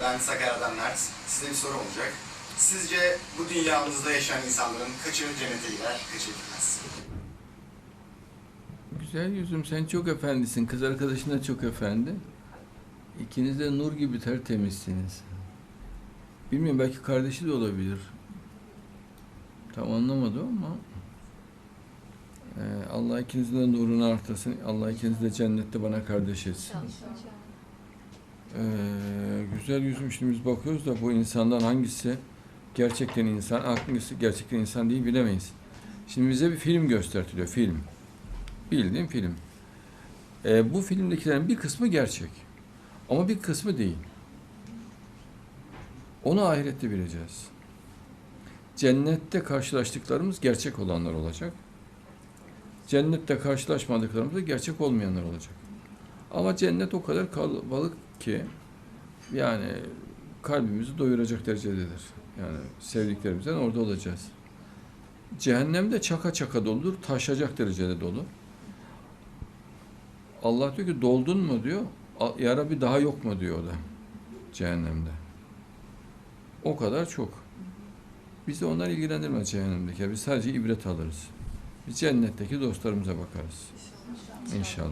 Ben Sakarya'dan Mert. Size bir soru olacak. Sizce bu dünyamızda yaşayan insanların kaçı cennete gider, kaçı gitmez? Güzel yüzüm sen çok efendisin. Kız arkadaşın da çok efendi. İkiniz de nur gibi tertemizsiniz. Bilmiyorum belki kardeşi de olabilir. Tam anlamadım ama Ee, Allah ikinizin de nurunu artırsın. Allah ikinizi de cennette bana kardeş etsin. Ee, güzel yüzüm şimdi biz bakıyoruz da bu insandan hangisi gerçekten insan, hangisi gerçekten insan değil bilemeyiz. Şimdi bize bir film gösteriliyor, film. Bildiğim film. Ee, bu filmdekilerin bir kısmı gerçek. Ama bir kısmı değil. Onu ahirette bileceğiz. Cennette karşılaştıklarımız gerçek olanlar olacak. Cennette karşılaşmadıklarımız da gerçek olmayanlar olacak. Ama cennet o kadar kalabalık ki yani kalbimizi doyuracak derecededir. Yani sevdiklerimizden orada olacağız. Cehennemde çaka çaka doludur, taşacak derecede dolu. Allah diyor ki doldun mu diyor. "A- Ya Rabbi daha yok mu diyor o da cehennemde. O kadar çok. Bizi onlar ilgilendirmez cehennemdeki. Biz sadece ibret alırız. Biz cennetteki dostlarımıza bakarız. İnşallah.